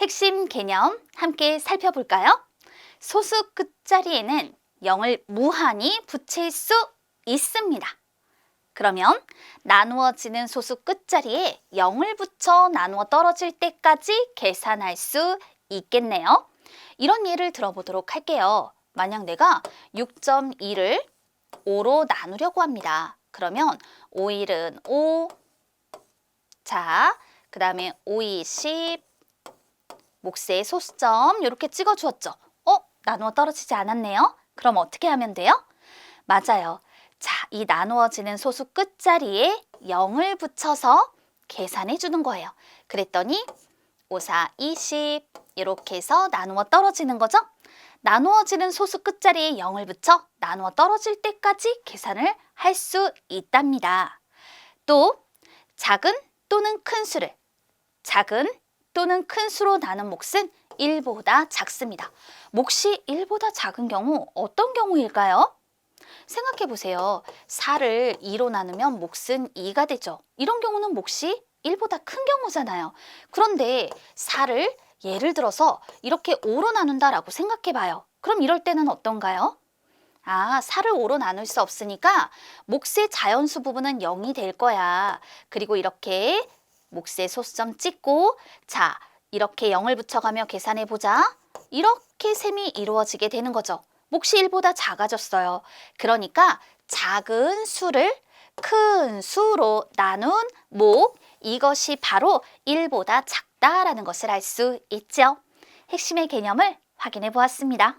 핵심 개념 함께 살펴볼까요? 소수 끝자리에는 0을 무한히 붙일 수 있습니다. 그러면 나누어지는 소수 끝자리에 0을 붙여 나누어 떨어질 때까지 계산할 수 있겠네요. 이런 예를 들어보도록 할게요. 만약 내가 6.2를 5로 나누려고 합니다. 그러면 5일은 5, 자, 그 다음에 5이 10, 몫의 소수점 이렇게 찍어 주었죠. 어? 나누어 떨어지지 않았네요. 그럼 어떻게 하면 돼요? 맞아요. 자, 이 나누어지는 소수 끝자리에 0을 붙여서 계산해 주는 거예요. 그랬더니 5, 4, 20 이렇게 해서 나누어 떨어지는 거죠. 나누어지는 소수 끝자리에 0을 붙여 나누어 떨어질 때까지 계산을 할 수 있답니다. 또 작은 또는 큰 수를 작은 또는 큰 수로 나눈 몫은 1보다 작습니다. 몫이 1보다 작은 경우 어떤 경우일까요? 생각해 보세요. 4를 2로 나누면 몫은 2가 되죠. 이런 경우는 몫이 1보다 큰 경우잖아요. 그런데 4를 예를 들어서 이렇게 5로 나눈다라고 생각해 봐요. 그럼 이럴 때는 어떤가요? 아, 4를 5로 나눌 수 없으니까 몫의 자연수 부분은 0이 될 거야. 그리고 이렇게 몫의 소수점 찍고 자, 이렇게 0을 붙여가며 계산해 보자. 이렇게 셈이 이루어지게 되는 거죠. 몫이 1보다 작아졌어요. 그러니까 작은 수를 큰 수로 나눈 목 이것이 바로 1보다 작다라는 것을 알 수 있죠. 핵심의 개념을 확인해 보았습니다.